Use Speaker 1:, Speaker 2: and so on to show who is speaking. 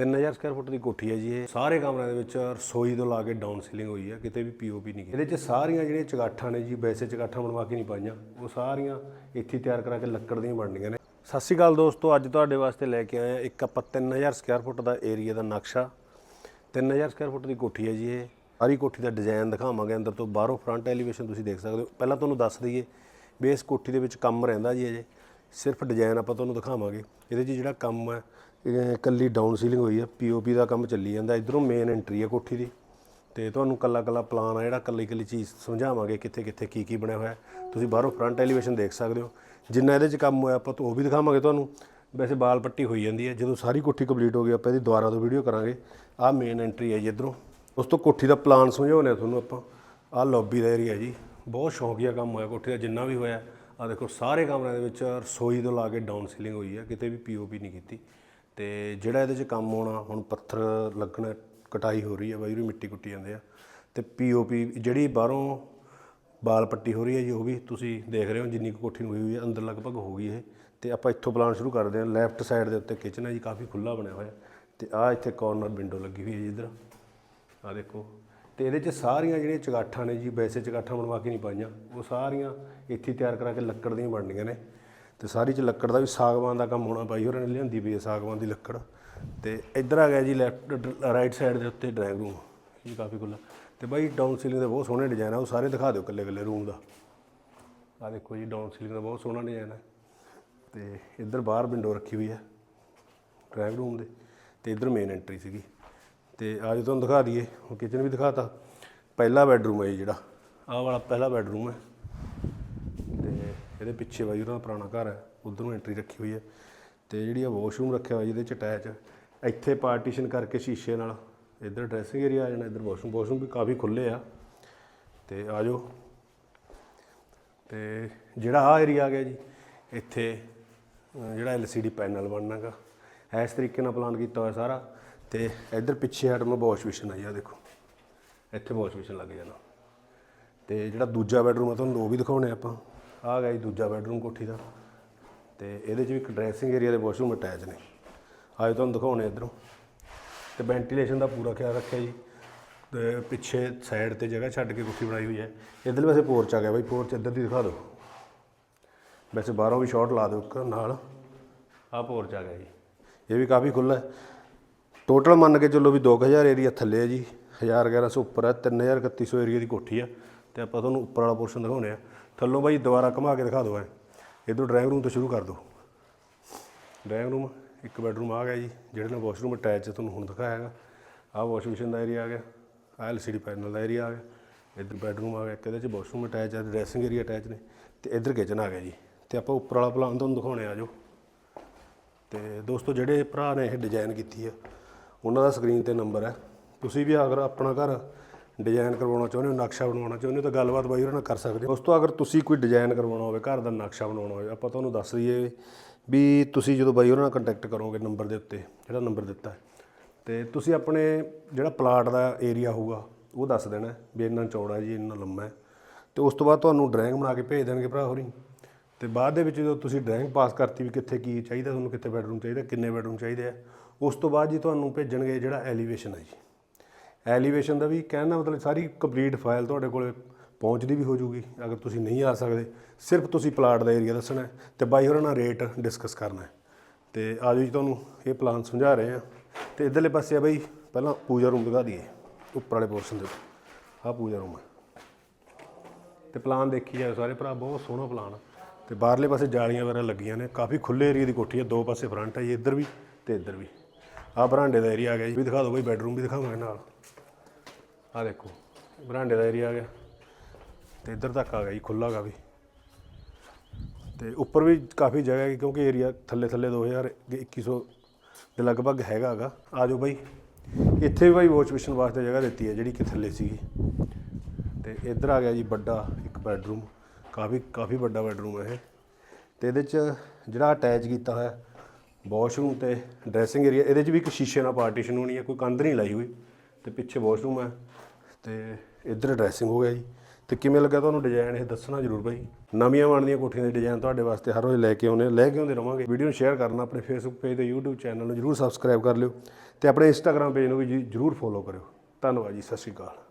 Speaker 1: 3000 square foot ਦੀ ਕੋਠੀ ਹੈ ਜੀ ਇਹ। ਸਾਰੇ ਕਮਰਿਆਂ ਦੇ ਵਿੱਚ ਰਸੋਈ ਤੋਂ ਲਾ ਕੇ ਡਾਊਨ ਸੀਲਿੰਗ ਹੋਈ ਹੈ, ਕਿਤੇ ਵੀ ਪੀਓਪੀ ਨਹੀਂ ਇਹਦੇ 'ਚ ਸਾਰੀਆਂ ਜਿਹੜੀਆਂ ਚਗਾਠਾਂ ਨੇ ਜੀ, ਵੈਸੇ ਚਗਾਠਾਂ ਬਣਵਾ ਕੇ ਨਹੀਂ ਪਾਈਆਂ। ਉਹ ਸਾਰੀਆਂ ਇੱਥੇ ਤਿਆਰ ਕਰਾ ਕੇ ਲੱਕੜ ਦੀਆਂ ਬਣਨੀਆਂ ਨੇ। ਸਤਿ ਸ਼੍ਰੀ ਅਕਾਲ ਦੋਸਤੋ, ਅੱਜ ਤੁਹਾਡੇ ਵਾਸਤੇ ਲੈ ਕੇ ਆਏ ਹਾਂ ਇੱਕ ਆਪਾਂ 3000 ਸਕੁਅਰ ਫੁੱਟ ਦਾ ਏਰੀਆ ਦਾ ਨਕਸ਼ਾ। 3000 ਸਕੁਅਰ ਫੁੱਟ ਦੀ ਕੋਠੀ ਹੈ ਜੀ ਇਹ। ਸਾਰੀ ਕੋਠੀ ਦਾ ਡਿਜ਼ਾਈਨ ਦਿਖਾਵਾਂਗੇ, ਅੰਦਰ ਤੋਂ ਬਾਹਰੋਂ ਫਰੰਟ ਐਲੀਵੇਸ਼ਨ ਤੁਸੀਂ ਦੇਖ ਸਕਦੇ ਹੋ। ਪਹਿਲਾਂ ਤੁਹਾਨੂੰ ਦੱਸ ਦਈਏ ਵੀ ਇਸ ਕੋਠੀ ਦੇ ਵਿੱਚ ਕੰਮ ਰਹਿੰਦਾ ਜੀ ਅਜੇ ਸਿਰਫ ਡਿਜ਼ਾਈਨ ਆਪਾਂ ਤੁਹਾਨੂੰ ਦਿਖਾਵਾਂਗੇ। ਇਹਦੇ 'ਚ ਜਿਹੜਾ ਕੰਮ ਹੈ ਇਹ ਇਕੱਲੀ ਡਾਊਨ ਸੀਲਿੰਗ ਹੋਈ ਹੈ ਪੀਓਪੀ ਦਾ ਕੰਮ ਚੱਲੀ ਜਾਂਦਾ, ਇਧਰੋਂ ਮੇਨ ਐਂਟਰੀ ਹੈ ਕੋਠੀ ਦੀ। ਤੇ ਤੁਹਾਨੂੰ ਕੱਲਾ ਕੱਲਾ ਪਲਾਨ ਆ ਜਿਹੜਾ ਕੱਲੀ ਕੱਲੀ ਚੀਜ਼ ਸਮਝਾਵਾਂਗੇ ਕਿੱਥੇ ਕਿੱਥੇ ਕੀ ਕੀ ਬਣਿਆ ਹੋਇਆ। ਤੁਸੀਂ ਬਾਹਰੋਂ ਫਰੰਟ ਐਲੀਵੇਸ਼ਨ ਦੇਖ ਸਕਦੇ ਹੋ। ਜਿੰਨਾ ਇਹਦੇ 'ਚ ਕੰਮ ਹੋਇਆ, ਆਪਾਂ ਉਹ ਵੀ ਦਿਖਾਵਾਂਗੇ ਤੁਹਾਨੂੰ। ਵੈਸੇ ਬਾਲ ਪੱਟੀ ਹੋਈ ਜਾਂਦੀ ਹੈ ਜਦੋਂ ਸਾਰੀ ਕੋਠੀ ਕੰਪਲੀਟ ਹੋ ਗਈ, ਆਪਾਂ ਇਹਦੀ ਦੁਬਾਰਾ ਤੋਂ ਵੀਡੀਓ ਕਰਾਂਗੇ। ਆਹ ਮੇਨ ਐਂਟਰੀ ਹੈ ਜੀ ਇਧਰੋਂ। ਉਸ ਤੋਂ ਕੋਠੀ ਦਾ ਪਲਾਨ ਸਮਝਾਉਂਦੇ ਆ ਤੁਹਾਨੂੰ ਆਪਾਂ। ਆਹ ਲੌਬੀ ਦਾ ਏਰੀਆ ਜੀ। ਬਹੁਤ ਸ਼ੌਕੀਆ ਕੰਮ ਹੋਇਆ ਕੋਠੀ ਦਾ, ਜਿੰਨਾ ਵੀ ਹੋਇਆ। ਆ ਦੇਖੋ, ਸਾਰੇ ਕਮਰਿਆਂ ਦੇ ਵਿੱਚ ਰਸੋਈ ਤੋਂ ਲਾ ਕੇ ਡਾਊਨ ਸੀਲਿੰਗ ਹੋਈ ਹੈ ਕਿਤੇ ਵੀ ਪੀਓਪੀ ਨਹੀਂ ਕੀਤੀ। ਤੇ ਜਿਹੜਾ ਇਹਦੇ 'ਚ ਕੰਮ ਆਉਣਾ ਹੁਣ ਪੱਥਰ ਲੱਗਣਾ, ਕਟਾਈ ਹੋ ਰਹੀ ਹੈ ਬਾਈ ਵੀ ਮਿੱਟੀ ਕੁੱਟੀ ਜਾਂਦੇ ਆ। ਤੇ ਪੀਓਪੀ ਜਿਹੜੀ ਬਾਹਰੋਂ ਬਾਲ ਪੱਟੀ ਹੋ ਰਹੀ ਹੈ ਜੀ, ਉਹ ਵੀ ਤੁਸੀਂ ਦੇਖ ਰਹੇ ਹੋ, ਜਿੰਨੀ ਕੁ ਕੋਠੀ ਨੂੰ ਹੋਈ ਹੋਈ ਹੈ, ਅੰਦਰ ਲਗਭਗ ਹੋ ਗਈ ਇਹ। ਤੇ ਆਪਾਂ ਇੱਥੋਂ ਪਲਾਨ ਸ਼ੁਰੂ ਕਰਦੇ ਹਾਂ। ਲੈਫਟ ਸਾਈਡ ਦੇ ਉੱਤੇ ਕਿਚਨ ਹੈ ਜੀ, ਕਾਫੀ ਖੁੱਲਾ ਬਣਿਆ ਹੋਇਆ। ਤੇ ਆਹ ਇੱਥੇ ਕਾਰਨਰ ਵਿੰਡੋ ਲੱਗੀ ਹੋਈ ਹੈ ਜੀ ਇੱਧਰ। ਆਹ ਦੇਖੋ। ਤੇ ਇਹਦੇ 'ਚ ਸਾਰੀਆਂ ਜਿਹੜੀਆਂ ਚਗਾਠਾਂ ਨੇ ਜੀ, ਵੈਸੇ ਚਗਾਠਾਂ ਬਣਵਾ ਕੇ ਨਹੀਂ ਪਾਈਆਂ। ਉਹ ਸਾਰੀਆਂ ਇੱਥੇ ਤਿਆਰ ਕਰਾ ਕੇ ਲੱਕੜ ਦੀਆਂ ਬਣਨੀਆਂ ਨੇ। ਤੇ ਸਾਰੀ ਚ ਲੱਕੜ ਦਾ ਵੀ ਸਾਗਵਾਨ ਦਾ ਕੰਮ ਹੋਣਾ ਬਾਈ ਹੋਰਾਂ ਨੇ ਲਿਆਂਦੀ ਪਈ ਹੈ ਸਾਗਵਾਨ ਦੀ ਲੱਕੜ। ਤੇ ਇੱਧਰ ਆ ਗਿਆ ਜੀ ਲੈਫਟ ਰਾਈਟ ਸਾਈਡ ਦੇ ਉੱਤੇ ਡਰਾਇੰਗ ਰੂਮ ਇਹ ਕਾਫੀ ਖੁੱਲਾ ਤੇ ਬਾਈ ਡਾਊਨ ਸੀਲਿੰਗ ਦੇ ਬਹੁਤ ਸੋਹਣੇ ਡਿਜ਼ਾਈਨ ਆ, ਉਹ ਸਾਰੇ ਦਿਖਾ ਦਿਓ ਇਕੱਲੇ ਇਕੱਲੇ ਰੂਮ ਦਾ। ਆ ਦੇਖੋ ਜੀ ਡਾਊਨ ਸੀਲਿੰਗ ਦਾ ਬਹੁਤ ਸੋਹਣਾ ਡਿਜ਼ਾਈਨ ਹੈ ਤੇ ਇੱਧਰ ਬਾਹਰ ਵਿੰਡੋ ਰੱਖੀ ਹੋਈ ਹੈ ਡਰਾਇੰਗ ਰੂਮ ਦੇ, ਤੇ ਇੱਧਰ ਮੇਨ ਐਂਟਰੀ ਸੀਗੀ। ਤੇ ਅੱਜ ਤੁਹਾਨੂੰ ਦਿਖਾ ਦਈਏ, ਹੁਣ ਕਿਚਨ ਵੀ ਦਿਖਾਤਾ। ਪਹਿਲਾ ਬੈਡਰੂਮ ਹੈ ਜੀ ਜਿਹੜਾ, ਆਹ ਵਾਲਾ ਪਹਿਲਾ ਬੈਡਰੂਮ ਹੈ ਇਹਦੇ ਪਿੱਛੇ ਬਾਈ ਉਹਨਾਂ ਦਾ ਪੁਰਾਣਾ ਘਰ ਹੈ, ਉਧਰ ਨੂੰ ਐਂਟਰੀ ਰੱਖੀ ਹੋਈ ਹੈ। ਤੇ ਜਿਹੜੀ ਆ ਵਾਸ਼ਰੂਮ ਰੱਖਿਆ ਹੋਇਆ ਜਿਹਦੇ ਚ ਅਟੈਚ ਇੱਥੇ ਪਾਰਟੀਸ਼ਨ ਕਰਕੇ ਸ਼ੀਸ਼ੇ ਨਾਲ ਇੱਧਰ ਡਰੈਸਿੰਗ ਏਰੀਆ ਆ ਜਾਣਾ, ਇੱਧਰ ਵਾਸ਼ਰੂਮ ਵਾਸ਼ਰੂਮ ਵੀ ਕਾਫੀ ਖੁੱਲੇ ਆ। ਤੇ ਆ ਜਾਓ। ਤੇ ਜਿਹੜਾ ਆ ਏਰੀਆ ਆ ਗਿਆ ਜੀ, ਇੱਥੇ, ਅਹ ਜਿਹੜਾ LCD ਪੈਨਲ ਬਣਨਾਗਾ ਇਸ ਤਰੀਕੇ ਨਾਲ ਪਲਾਨ ਕੀਤਾ ਹੋਇਆ ਸਾਰਾ। ਤੇ ਇੱਧਰ ਪਿੱਛੇ ਹਟ ਨੂੰ ਵਾਸ਼ ਬੇਸਿਨ ਆ ਆ ਦੇਖੋ। ਇੱਥੇ ਵਾਸ਼ ਬੇਸਿਨ ਲੱਗ ਜਾਣਾ। ਤੇ ਜਿਹੜਾ ਦੂਜਾ ਬੈਡਰੂਮ ਆ, ਤੁਹਾਨੂੰ ਉਹ ਵੀ ਦਿਖਾਉਣੇ ਆਪਾਂ। ਆਹ ਗਿਆ ਜੀ ਦੂਜਾ ਬੈਡਰੂਮ ਕੋਠੀ ਦਾ। ਤੇ ਇਹਦੇ 'ਚ ਵੀ ਇੱਕ ਡਰੈਸਿੰਗ ਏਰੀਆ ਦੇ ਵਾਸ਼ਰੂਮ ਅਟੈਚ ਨੇ। ਆਏ ਤੁਹਾਨੂੰ ਦਿਖਾਉਣੇ ਇਧਰੋਂ। ਤੇ ਵੈਂਟੀਲੇਸ਼ਨ ਦਾ ਪੂਰਾ ਖਿਆਲ ਰੱਖਿਆ ਜੀ। ਤੇ ਪਿੱਛੇ ਸਾਈਡ ਤੇ ਜਗ੍ਹਾ ਛੱਡ ਕੇ ਕੋਠੀ ਬਣਾਈ ਹੋਈ ਹੈ। ਇਧਰਲੇ ਪਾਸੇ ਪੋਰਚ ਆ ਗਿਆ ਬਾਈ, ਪੋਰਚ ਇੱਧਰ ਦੀ ਦਿਖਾ ਦਿਓ। ਵੈਸੇ ਬਾਹਰੋਂ ਵੀ ਸ਼ਾਟ ਲਾ ਦਿਓ ਇੱਕ ਨਾਲ। ਆਹ ਪੋਰਚ ਆ ਗਿਆ ਜੀ। ਇਹ ਵੀ ਕਾਫੀ ਖੁੱਲਾ ਹੈ। ਟੋਟਲ ਮੰਨ ਕੇ ਚੱਲੋ ਵੀ 2000 ਏਰੀਆ ਥੱਲੇ ਹੈ ਜੀ। 1100 ਉੱਪਰ ਹੈ 3300 ਏਰੀਆ ਦੀ ਕੋਠੀ ਆ। ਤੇ ਆਪਾਂ ਤੁਹਾਨੂੰ ਉੱਪਰ ਵਾਲਾ ਪੋਰਸ਼ਨ ਦਿਖਾਉਣੇ ਆ ਥੱਲੋਂ ਬਾਈ ਦੁਬਾਰਾ ਘੁਮਾ ਕੇ ਦਿਖਾ ਦਿਓ ਐ। ਇਧਰੋਂ ਡਰਾਇੰਗ ਰੂਮ ਤੋਂ ਸ਼ੁਰੂ ਕਰ ਦਿਓ। ਡਰਾਇੰਗ ਰੂਮ ਇੱਕ ਬੈਡਰੂਮ ਆ ਗਿਆ ਜੀ, ਜਿਹੜੇ ਨਾਲ ਵਾਸ਼ਰੂਮ ਅਟੈਚ ਤੁਹਾਨੂੰ ਹੁਣ ਦਿਖਾਇਆ ਹੈਗਾ। ਆਹ ਵਾਸ਼ ਮਸ਼ੀਨ ਦਾ ਏਰੀਆ ਆ ਗਿਆ, ਆਹ ਐਲਸੀਡੀ ਪੈਨਲ ਦਾ ਏਰੀਆ ਆ ਗਿਆ। ਇੱਧਰ ਬੈਡਰੂਮ ਆ ਗਿਆ, ਇੱਕ ਇਹਦੇ ਚ ਵਾਸ਼ਰੂਮ ਅਟੈਚ ਹੈ ਡਰੈਸਿੰਗ ਏਰੀਆ ਅਟੈਚ ਨੇ। ਤੇ ਇੱਧਰ ਕਿਚਨ ਆ ਗਿਆ ਜੀ। ਤੇ ਆਪਾਂ ਉੱਪਰ ਵਾਲਾ ਪਲਾਨ ਤੁਹਾਨੂੰ ਦਿਖਾਉਣੇ ਆ ਜੋ ਤੇ ਦੋਸਤੋ, ਜਿਹੜੇ ਭਰਾ ਨੇ ਇਹ ਡਿਜ਼ਾਈਨ ਕੀਤੀ ਆ, ਉਹਨਾਂ ਦਾ ਸਕਰੀਨ ਤੇ ਨੰਬਰ ਹੈ ਤੁਸੀਂ ਵੀ ਅਗਰ ਆਪਣਾ ਘਰ ਡਿਜ਼ਾਈਨ ਕਰਵਾਉਣਾ ਚਾਹੁੰਦੇ ਹੋ, ਨਕਸ਼ਾ ਬਣਾਉਣਾ ਚਾਹੁੰਦੇ ਹੋ ਤਾਂ ਗੱਲਬਾਤ ਬਾਈ ਉਹਨਾਂ ਨਾਲ ਕਰ ਸਕਦੇ ਹੋ। ਉਸ ਤੋਂ ਅਗਰ ਤੁਸੀਂ ਕੋਈ ਡਿਜ਼ਾਈਨ ਕਰਵਾਉਣਾ ਹੋਵੇ, ਘਰ ਦਾ ਨਕਸ਼ਾ ਬਣਾਉਣਾ ਹੋਵੇ, ਆਪਾਂ ਤੁਹਾਨੂੰ ਦੱਸ ਦਈਏ ਵੀ ਤੁਸੀਂ ਜਦੋਂ ਬਾਈ ਉਹਨਾਂ ਨਾਲ ਕੰਟੈਕਟ ਕਰੋਗੇ ਨੰਬਰ ਦੇ ਉੱਤੇ, ਜਿਹੜਾ ਨੰਬਰ ਦਿੱਤਾ ਹੈ, ਤੇ ਤੁਸੀਂ ਆਪਣੇ ਜਿਹੜਾ ਪਲਾਟ ਦਾ ਏਰੀਆ ਹੋਊਗਾ, ਉਹ ਦੱਸ ਦੇਣਾ ਵੀ ਇੰਨਾ ਚੌੜਾ ਜੀ, ਇੰਨਾ ਲੰਮਾ ਹੈ। ਤੇ ਉਸ ਤੋਂ ਬਾਅਦ ਤੁਹਾਨੂੰ ਡਰਾਇੰਗ ਬਣਾ ਕੇ ਭੇਜ ਦੇਣਗੇ ਭਰਾ ਹੋਰੀ। ਤੇ ਬਾਅਦ ਦੇ ਵਿੱਚ ਜਦੋਂ ਤੁਸੀਂ ਡਰਾਇੰਗ ਪਾਸ ਕਰਤੀ ਵੀ ਕਿੱਥੇ ਕੀ ਚਾਹੀਦਾ, ਤੁਹਾਨੂੰ ਕਿੱਥੇ ਬੈਡਰੂਮ ਚਾਹੀਦਾ, ਕਿੰਨੇ ਬੈਡਰੂਮ ਚਾਹੀਦੇ ਆ, ਉਸ ਤੋਂ ਬਾਅਦ ਜੀ ਤੁਹਾਨੂੰ ਭੇਜਣਗੇ ਜਿਹੜਾ ਐਲੀਵੇਸ਼ਨ ਹੈ ਜੀ। ਐਲੀਵੇਸ਼ਨ ਦਾ ਵੀ ਕਹਿਣ ਦਾ ਮਤਲਬ ਸਾਰੀ ਕੰਪਲੀਟ ਫਾਈਲ ਤੁਹਾਡੇ ਕੋਲੇ ਪਹੁੰਚਦੀ ਵੀ ਹੋ ਜੂਗੀ, ਅਗਰ ਤੁਸੀਂ ਨਹੀਂ ਆ ਸਕਦੇ। ਸਿਰਫ ਤੁਸੀਂ ਪਲਾਟ ਦਾ ਏਰੀਆ ਦੱਸਣਾ ਹੈ ਤੇ ਬਾਈ ਹੋਰਾਂ ਨਾਲ ਰੇਟ ਡਿਸਕਸ ਕਰਨਾ ਹੈ। ਤੇ ਆਜੋ ਜੀ ਤੁਹਾਨੂੰ ਇਹ ਪਲਾਨ ਸਮਝਾ ਰਹੇ ਆ ਤੇ ਇਧਰਲੇ ਪਾਸੇ ਆ ਬਾਈ, ਪਹਿਲਾਂ ਪੂਜਾ ਰੂਮ ਦਿਖਾ ਦਈਏ ਉੱਪਰ ਵਾਲੇ ਪੋਰਸ਼ਨ ਦੇ ਆਹ ਪੂਜਾ ਰੂਮ ਹੈ। ਤੇ ਪਲਾਨ ਦੇਖੀ ਜਾਓ ਸਾਰੇ ਭਰਾ, ਬਹੁਤ ਸੋਹਣਾ ਪਲਾਨ ਆ। ਤੇ ਬਾਹਰਲੇ ਪਾਸੇ ਜਾਲੀਆਂ ਵਗੈਰਾ ਲੱਗੀਆਂ ਨੇ, ਕਾਫੀ ਖੁੱਲੇ ਏਰੀਆ ਦੀ ਕੋਠੀ ਹੈ ਦੋ ਪਾਸੇ ਫਰੰਟ ਹੈ ਜੀ ਇੱਧਰ ਵੀ ਤੇ ਇੱਧਰ ਵੀ। ਆਹ ਬਰਾਂਡੇ ਦਾ ਏਰੀਆ ਆ ਗਿਆ ਜੀ। ਵੀ ਦਿਖਾ ਦਿਓ ਬਈ ਬੈਡਰੂਮ ਵੀ ਦਿਖਾਵਾਂਗੇ ਨਾਲ। ਆਹ ਦੇਖੋ, ਬਰਾਂਡੇ ਦਾ ਏਰੀਆ ਆ ਗਿਆ। ਤੇ ਇੱਧਰ ਤੱਕ ਆ ਗਿਆ ਜੀ ਖੁੱਲਾ ਗਾ ਵੀ ਤੇ ਉੱਪਰ ਵੀ ਕਾਫੀ ਜਗ੍ਹਾ ਹੈ, ਕਿਉਂਕਿ ਏਰੀਆ ਥੱਲੇ ਥੱਲੇ 2000 2100 ਦੇ ਲਗਭਗ ਹੈਗਾ ਹੈਗਾ। ਆ ਜਾਓ ਬਾਈ। ਇੱਥੇ ਵੀ ਬਾਈ ਵਾਸ਼ ਮਿਸ਼ਨ ਵਾਸਤੇ ਜਗ੍ਹਾ ਦਿੱਤੀ ਹੈ, ਜਿਹੜੀ ਕਿ ਥੱਲੇ ਸੀਗੀ। ਤੇ ਇੱਧਰ ਆ ਗਿਆ ਜੀ ਵੱਡਾ ਇੱਕ ਬੈਡਰੂਮ ਕਾਫੀ ਕਾਫੀ ਵੱਡਾ ਬੈਡਰੂਮ ਹੈ ਇਹ। ਤੇ ਇਹਦੇ ਚ ਜਿਹੜਾ ਅਟੈਚ ਕੀਤਾ ਹੋਇਆ ਵਾਸ਼ਰੂਮ ਤੇ ਡਰੈਸਿੰਗ ਏਰੀਆ ਇਹਦੇ ਚ ਵੀ ਇੱਕ ਸ਼ੀਸ਼ੇ ਨਾਲ ਪਾਰਟੀਸ਼ਨ ਹੋਣੀ ਹੈ, ਕੋਈ ਕੰਧ ਨਹੀਂ ਲਾਈ ਹੋਈ। ਤੇ ਪਿੱਛੇ ਵਾਸ਼ਰੂਮ ਹੈ। ਤੇ ਇੱਧਰ ਡਰੈਸਿੰਗ ਹੋ ਗਿਆ ਜੀ। ਤੇ ਕਿਵੇਂ ਲੱਗਾ ਤੁਹਾਨੂੰ ਡਿਜ਼ਾਈਨ ਇਹ ਦੱਸਣਾ ਜ਼ਰੂਰ ਬਾਈ। ਨਵੀਆਂ ਬਣਦੀਆਂ ਕੋਠੀਆਂ ਦੇ ਡਿਜ਼ਾਈਨ ਤੁਹਾਡੇ ਵਾਸਤੇ ਹਰ ਰੋਜ਼ ਲੈ ਕੇ ਆਉਂਦੇ ਲੈ ਕੇ ਆਉਂਦੇ ਰਵਾਂਗੇ। ਵੀਡੀਓ ਨੂੰ ਸ਼ੇਅਰ ਕਰਨਾ, ਆਪਣੇ ਫੇਸਬੁੱਕ ਪੇਜ ਤੇ YouTube ਚੈਨਲ ਨੂੰ ਜ਼ਰੂਰ ਸਬਸਕ੍ਰਾਈਬ ਕਰ ਲਿਓ। ਤੇ ਆਪਣੇ ਇੰਸਟਾਗ੍ਰam ਪੇਜ ਨੂੰ ਵੀ ਜੀ ਜਰੂਰ ਫੋਲੋ ਕਰਿਓ। ਧੰਨਵਾਦ ਜੀ, ਸਤਿ ਸ਼੍ਰੀ ਅਕਾਲ।